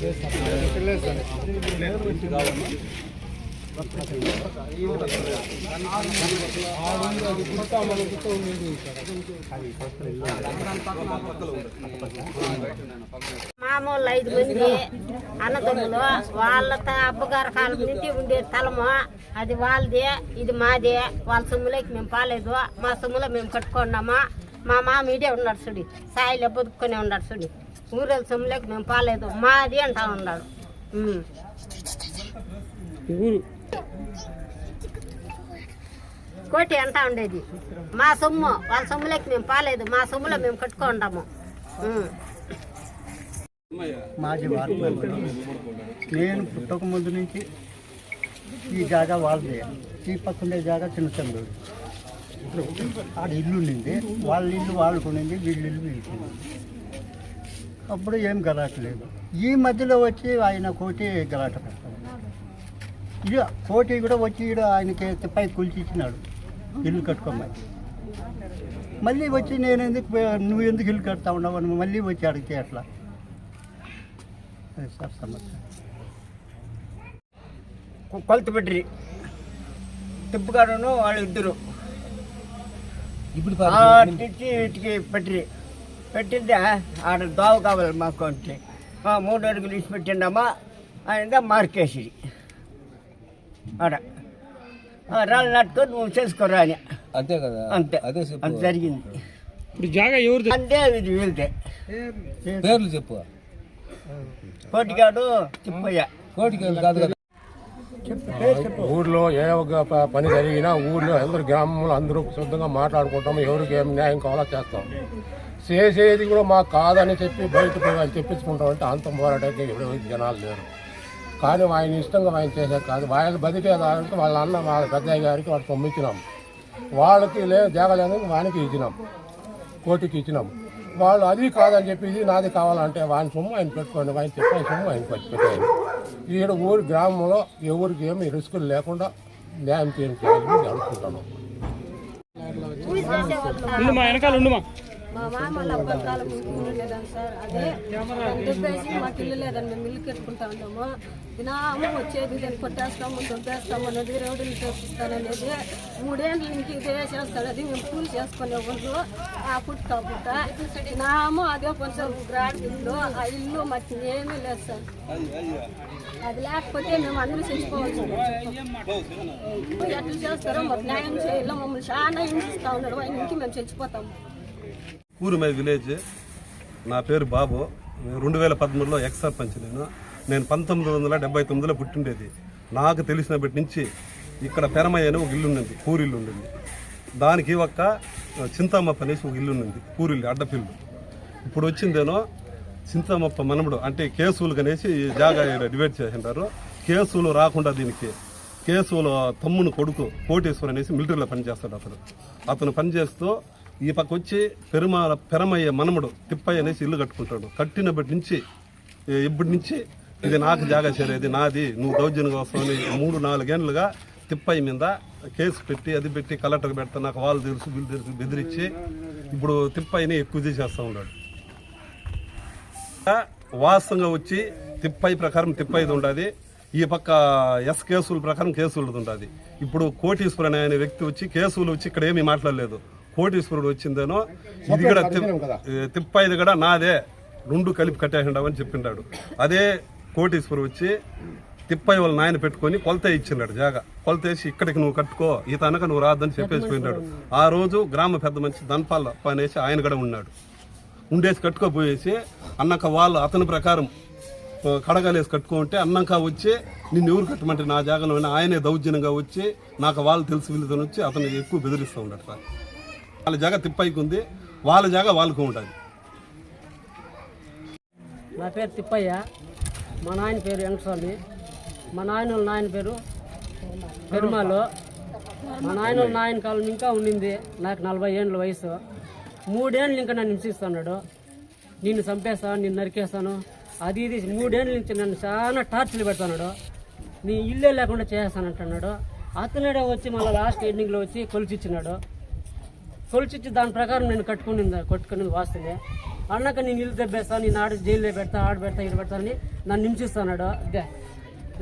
లేదు సార్ లేదు సార్ మామూలు ఐదు మంది అన్నదమ్ములు వాళ్ళ అబ్బగారు కాలం నుంచి ఉండే స్థలము అది వాళ్ళదే ఇది మాదే. వాళ్ళ సొమ్ములోకి మేము పాలేదు. మా సొమ్ములో మేము కట్టుకున్నాము? మా మామ ఇదే ఉన్నాడు చూడి. సాయిలో బతుక్కునే ఉన్నాడు చూడి. ఊరేళ్ళ సొమ్ములోకి మేము పాలేదు. మాది అంటా ఉన్నాడు. కోటి ఎంత ఉండేది? మా సొమ్ము వాళ్ళ సొమ్ములోకి మేము పాలేదు. మా సొమ్ములో మేము కట్టుకుంటాము ఉంటాము మాజీ వార్డు నేను పుట్టక ముందు నుంచి ఈ జాగా వాళ్ళదే. ఈ పక్కనే జాగా చిన్న చంద్రుడు ఆడ ఇల్లు ఉండింది. వాళ్ళ ఇల్లు వాళ్ళకునింది వీళ్ళ ఇల్లు వీళ్ళు అప్పుడు ఏం గలాట లేదు. ఈ మధ్యలో వచ్చి ఆయన కోటి గలాట పెడతాడు ఇక కోటి కూడా వచ్చి ఈడ ఆయనకి పై కూల్చిచ్చినాడు. ఇల్లు కట్టుకోమని. మళ్ళీ వచ్చి నేను ఎందుకు నువ్వు ఎందుకు ఇల్లు కడతా ఉన్నావు? అని మళ్ళీ వచ్చి అడిగితే అట్లా సార్ సమస్య. కొలత పెట్టి తిప్పుగారును వాళ్ళు ఇద్దరు. ఇప్పుడు ఇటుకి ఇటుకి పెట్టి పెట్టిందే? ఆడ దోవ కావాలి మాకు అంటే. ఆ, మూడు అడుగులు ఇచ్చి పెట్టిండమ్మా. ఆయన మార్కేసి ఆడ. రాళ్ళు నట్టుకొని నువ్వు చేసుకోరా అని. అంతే కదా? అంతే. అదే అంత జరిగింది. ఇప్పుడు జాగా ఎవరిది? అంతే ఇది వెళ్తే పేర్లు చెప్పు. కోటిగాడు తిప్పయ్య. కోటికి కాదు కదా? ఊర్లో ఏ ఒక ప- పని జరిగినా ఊర్లో అందరు గ్రామంలో అందరూ శుద్ధంగా మాట్లాడుకుంటాం ఎవరికి ఏం న్యాయం కావాలో చేస్తాం. చేసేది కూడా మాకు కాదని చెప్పి బయట పోయి వాళ్ళు చెప్పించుకుంటాం అంటే అంత పోరాటానికి ఎవరో జనాలు లేరు. కానీ ఆయన ఇష్టంగా ఆయన చేసే కాదు. ఆయన బతికేదానికి వాళ్ళ అన్న వాళ్ళ పెద్దయ్య గారికి వాడు పంపించినాం వాళ్ళకి లే జాగలేదని వానికి ఇచ్చినాం. కోటికి ఇచ్చినాం. వాళ్ళు అది కాదని చెప్పి ఇది నాది కావాలంటే వాని సొమ్ము ఆయన పెట్టుకోండి ఆయన చెప్పే సొమ్ము ఆయన పెట్టి ఈడ ఊరి గ్రామంలో ఎవరికి ఏమి రిస్కులు లేకుండా న్యాయం చేయాలని అనుకుంటాను కూలి మా మామ వాళ్ళ అబ్బాయి కాలం సార్. అదే దుబ్బేసి మాకు ఇల్లు లేదని మేము ఇల్లు కట్టుకుంటా ఉన్నాము. దినాము వచ్చేది దాన్ని కొట్టేస్తాము దుబ్బేస్తాము అనేది రోడ్డులు చేపిస్తాననేది మూడేళ్ళు ఇంటికి ఇదే చేస్తాడు. అది మేము పూలు చేసుకునే వాళ్ళు ఆ పుట్ట పుట్ట. దినాము అదే కొంచెం గ్రాడ్ ఇల్లు ఆ ఇల్లు మాకు ఏమీ లేదు సార్. అది లేకపోతే మేము అందరూ చచ్చిపోవచ్చు. ఎట్లా చేస్తారో మాకు న్యాయం చేయాలి మమ్మల్ని చాలా హింసిస్తూ ఉన్నారు. ఇంటికి మేము చచ్చిపోతాము. ఊరుమై విలేజ్. నా పేరు బాబు. రెండు వేల పదమూడులో ఎక్స్ సర్పంచ్ నేను. నేను పంతొమ్మిది వందల డెబ్బై తొమ్మిదిలో పుట్టిండేది. నాకు తెలిసినప్పటి నుంచి ఇక్కడ పెరమయ్య అని ఒక ఇల్లు ఉన్నది పూరిల్లు ఉండింది దానికి ఒక చింతామప్ప అనేసి ఒక ఇల్లు ఉన్నది పూరిల్లు అడ్డపిల్లు ఇప్పుడు వచ్చిందేనో చింతామప్ప మనముడు అంటే కేసులు కనేసి జాగా డివైడ్ చేసింటారు కేసులు రాకుండా దీనికి కేసులో తమ్ముని కొడుకు కోటేశ్వర్ అనేసి మిలిటరీలో పనిచేస్తాడు అతను అతను పనిచేస్తూ ఈ పక్క వచ్చి పెరుమాల పెరమయ్య మనముడు తిప్పయ్య అనేసి ఇల్లు కట్టుకుంటాడు. కట్టినప్పటి నుంచి ఇప్పటి నుంచి ఇది నాకు జాగా చేరేది నాది నువ్వు దౌర్జన్యంగా వస్తావని మూడు నాలుగేళ్ళుగా తిప్పయ్య మీద కేసు పెట్టి అది పెట్టి కలెక్టర్ పెడతా నాకు వాళ్ళు తెలుసు వీళ్ళు తెలుసు బెదిరించి ఇప్పుడు తిప్పయ్యని ఎక్కువ చేసేస్తూ ఉన్నాడు. వాస్తవంగా వచ్చి తిప్పై ప్రకారం తిప్పైది ఉండదు. ఈ పక్క ఎస్ కేసుల ప్రకారం కేసులు ఉంటుంది ఇప్పుడు కోటీశ్వరన్ అనే వ్యక్తి వచ్చి కేసులు వచ్చి ఇక్కడ ఏమీ మాట్లాడలేదు. కోటీశ్వరుడు వచ్చిందేనో ఇది కూడా తి- తిప్పైది కూడా నాదే. రెండు కలిపి కట్టేసిండవని చెప్పిండాడు. అదే కోటీశ్వరు వచ్చి తిప్పై వాళ్ళ నాయన పెట్టుకొని కొలత ఇచ్చిన్నాడు జాగా. కొలత వేసి ఇక్కడికి నువ్వు కట్టుకో ఈ తనక నువ్వు రాదని చెప్పేసి పోయినాడు. ఆ రోజు గ్రామ పెద్ద మనిషి ధన్పాల అనేసి ఆయన కూడా ఉన్నాడు. ఉండేసి కట్టుకోపోయేసి అన్నాక వాళ్ళు అతని ప్రకారం కడగలేసి కట్టుకుంటే అన్నాక వచ్చి నిన్ను ఎవరు కట్టమంటే నా జాగాలో ఉన్న ఆయనే దౌర్జన్యంగా వచ్చి నాకు వాళ్ళు తెలిసి వీళ్ళతో వచ్చి అతను ఎక్కువ బెదిరిస్తూ సార్. వాళ్ళ జాగా తిప్పైకి ఉంది వాళ్ళ జాగా వాళ్ళకు ఉంటుంది. నా పేరు తిప్పయ్య. మా నాయన పేరు వెంకటస్వామి. మా నాయన వాళ్ళ నాయన పేరు పెరుమాలు మా నాయన వాళ్ళ నాయన కాలం ఇంకా ఉండింది నాకు నలభై ఏండ్ల వయసు. మూడేళ్ళు ఇంకా నన్ను హింసిస్తున్నాడు. నిన్ను చంపేస్తాను నిన్ను నరికేస్తాను. అది ఇది మూడేళ్ళ నుంచి నన్ను చాలా టార్చర్లు పెడుతున్నాడు. నీ ఇల్లే లేకుండా చేస్తానంటున్నాడు అతనుడే వచ్చి మళ్ళీ లాస్ట్ ఎండింగ్లో వచ్చి కొలిచిచ్చినాడు. తొలిచిచ్చి దాని ప్రకారం నేను కట్టుకుని కొట్టుకునేది వాస్తవే అన్నాక నేను ఇల్లు తెప్పేస్తా నేను ఆడ జైల్లో పెడతా ఆడ పెడతా ఇది పెడతా అని నన్ను హింసిస్తున్నాడు. అదే.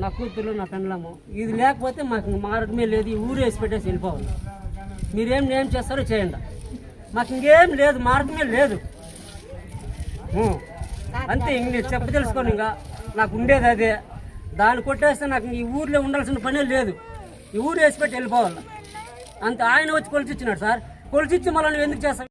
నా కూతురు నా పెండ్లము. ఇది లేకపోతే మాకు మార్గమే లేదు. ఈ ఊరు వేసి పెట్టేసి వెళ్ళిపోవాలి. మీరేం ఏం చేస్తారో చేయండి. మాకు ఇంకేం లేదు మార్గమే లేదు. అంతే ఇంక నేను చెప్ప తెలుసుకోను ఇంకా. నాకు ఉండేది అదే. దాన్ని కొట్టేస్తే నాకు ఈ ఊర్లో ఉండాల్సిన పనే లేదు. ఈ ఊరు వేసి పెట్టి వెళ్ళిపోవాలి. అంత ఆయన వచ్చి కొలిచిచ్చినాడు సార్. కొలిచిచ్చి మళ్ళీ నువ్వు ఎందుకు చేస్తావు?